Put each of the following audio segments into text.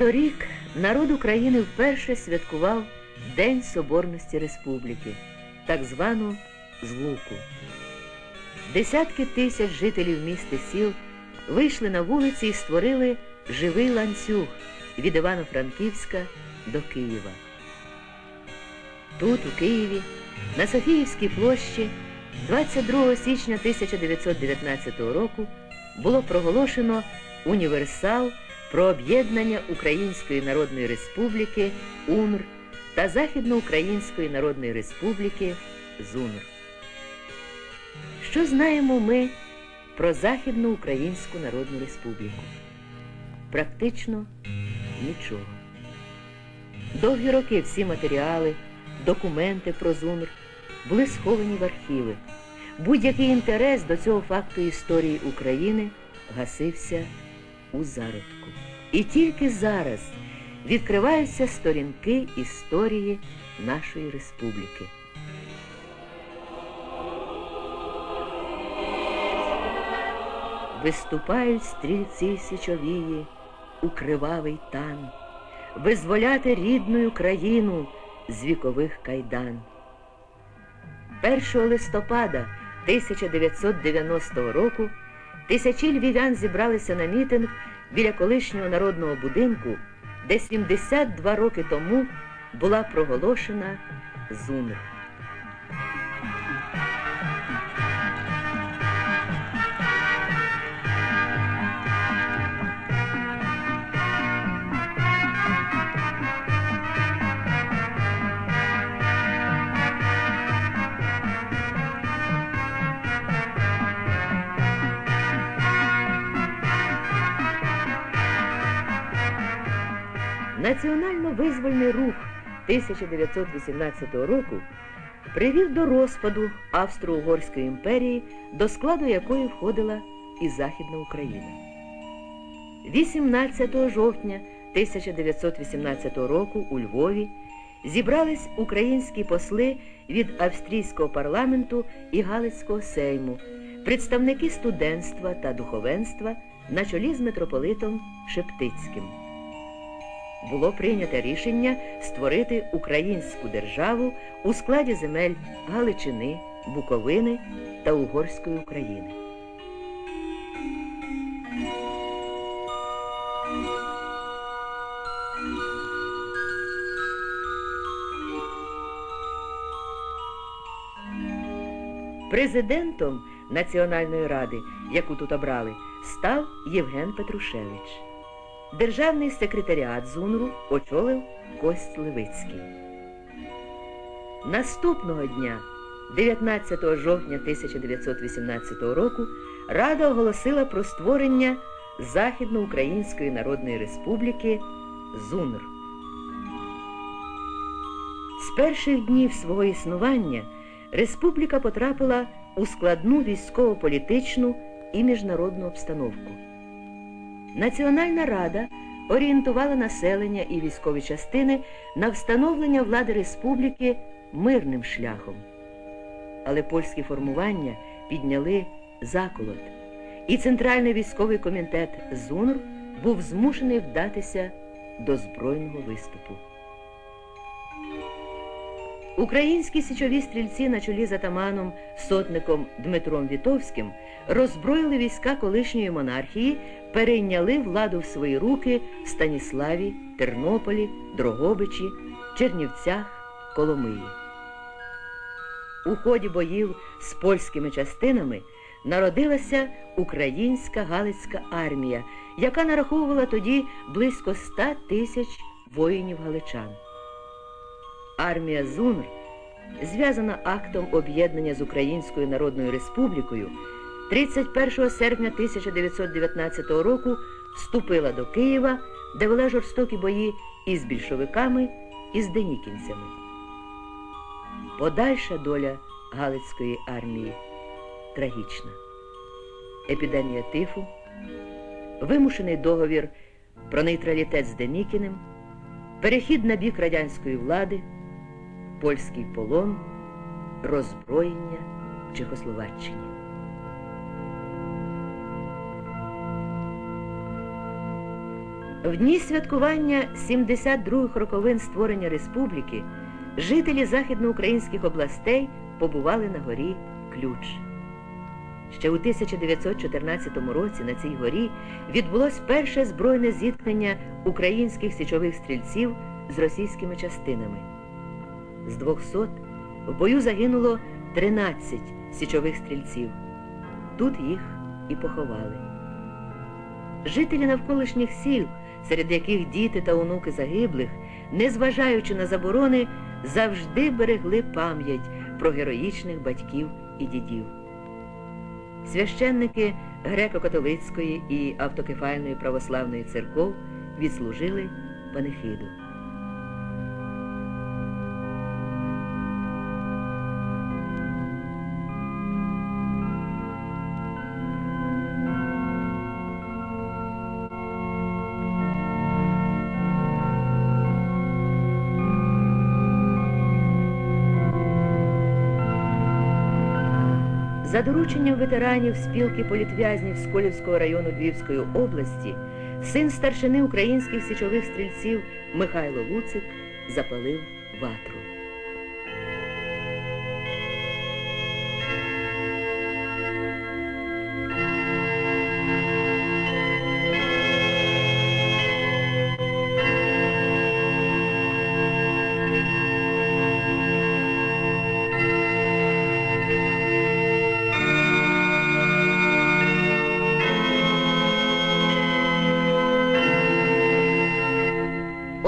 Торік народ України вперше святкував День Соборності Республіки, так звану Злуку. Десятки тисяч жителів міст сіл вийшли на вулиці і створили живий ланцюг від Івано-Франківська до Києва. Тут, у Києві, на Софіївській площі, 22 січня 1919 року було проголошено універсал про об'єднання Української Народної Республіки УНР та Західноукраїнської Народної Республіки ЗУНР. Що знаємо ми про Західноукраїнську Народну Республіку? Практично нічого. Довгі роки всі матеріали, документи про ЗУНР були сховані в архіви. Будь-який інтерес до цього факту історії України гасився у зародку. І тільки зараз відкриваються сторінки історії нашої республіки. Виступають стрільці січовії у кривавий тан, визволяти рідну країну з вікових кайдан. 1 листопада 1990 року тисячі львів'ян зібралися на мітинг біля колишнього народного будинку, де 72 роки тому була проголошена ЗУНР. Національно-визвольний рух 1918 року привів до розпаду Австро-Угорської імперії, до складу якої входила і Західна Україна. 18 жовтня 1918 року у Львові зібрались українські посли від австрійського парламенту і Галицького сейму, представники студентства та духовенства на чолі з митрополитом Шептицьким було прийнято рішення створити українську державу у складі земель Галичини, Буковини та Угорської України. Президентом Національної ради, яку тут обрали, став Євген Петрушевич. Державний секретаріат ЗУНРу очолив Кость Левицький. Наступного дня, 19 жовтня 1918 року, Рада оголосила про створення Західноукраїнської Народної Республіки ЗУНР. З перших днів свого існування республіка потрапила у складну військово-політичну і міжнародну обстановку. Національна рада орієнтувала населення і військові частини на встановлення влади республіки мирним шляхом. Але польські формування підняли заколот, і Центральний військовий комітет ЗУНР був змушений вдатися до збройного виступу. Українські січові стрільці на чолі з атаманом сотником Дмитром Вітовським роззброїли війська колишньої монархії, перейняли владу в свої руки в Станіславі, Тернополі, Дрогобичі, Чернівцях, Коломиї. У ході боїв з польськими частинами народилася українська Галицька армія, яка нараховувала тоді близько ста тисяч воїнів галичан. Армія ЗУНР, зв'язана актом об'єднання з Українською Народною Республікою, 31 серпня 1919 року вступила до Києва, де вела жорстокі бої із більшовиками і з денікінцями. Подальша доля Галицької армії трагічна. Епідемія тифу, вимушений договір про нейтралітет з Денікіним, перехід на бік радянської влади польський полон, роззброєння в Чехословаччині. В дні святкування 72-х роковин створення республіки жителі західноукраїнських областей побували на горі Ключ. Ще у 1914 році на цій горі відбулось перше збройне зіткнення українських січових стрільців з російськими частинами. З 200 в бою загинуло 13 січових стрільців. Тут їх і поховали. Жителі навколишніх сіл, серед яких діти та онуки загиблих, незважаючи на заборони, завжди берегли пам'ять про героїчних батьків і дідів. Священники греко-католицької і автокефальної православної церков відслужили панихиду. За дорученням ветеранів спілки політв'язнів Сколівського району Львівської області, син старшини українських січових стрільців Михайло Луцик запалив ватру.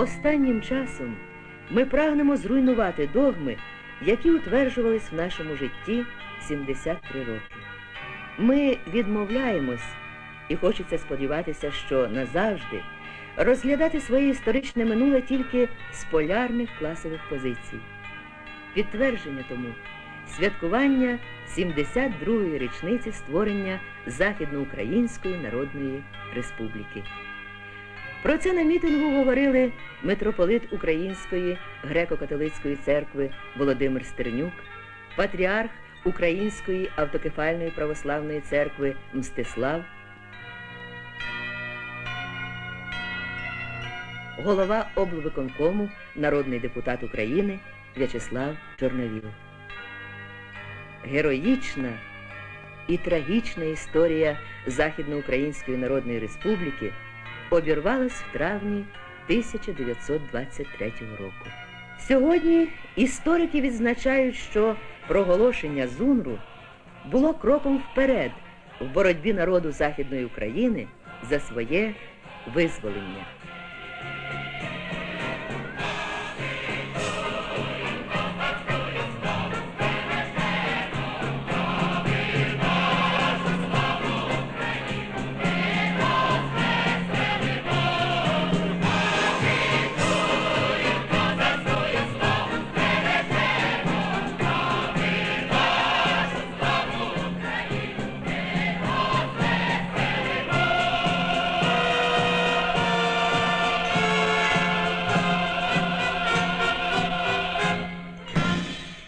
Останнім часом ми прагнемо зруйнувати догми, які утверджувались в нашому житті 73 роки. Ми відмовляємось, і хочеться сподіватися, що назавжди розглядати своє історичне минуле тільки з полярних класових позицій. Підтвердження тому святкування 72-ї річниці створення Західноукраїнської Народної Республіки. Про це на мітингу говорили митрополит Української греко-католицької церкви Володимир Стернюк, патріарх Української автокефальної православної церкви Мстислав, голова облвиконкому, народний депутат України В'ячеслав Чорновіл. Героїчна і трагічна історія Західноукраїнської Народної Республіки обірвалась в травні 1923 року. Сьогодні історики відзначають, що проголошення ЗУНРу було кроком вперед в боротьбі народу Західної України за своє визволення.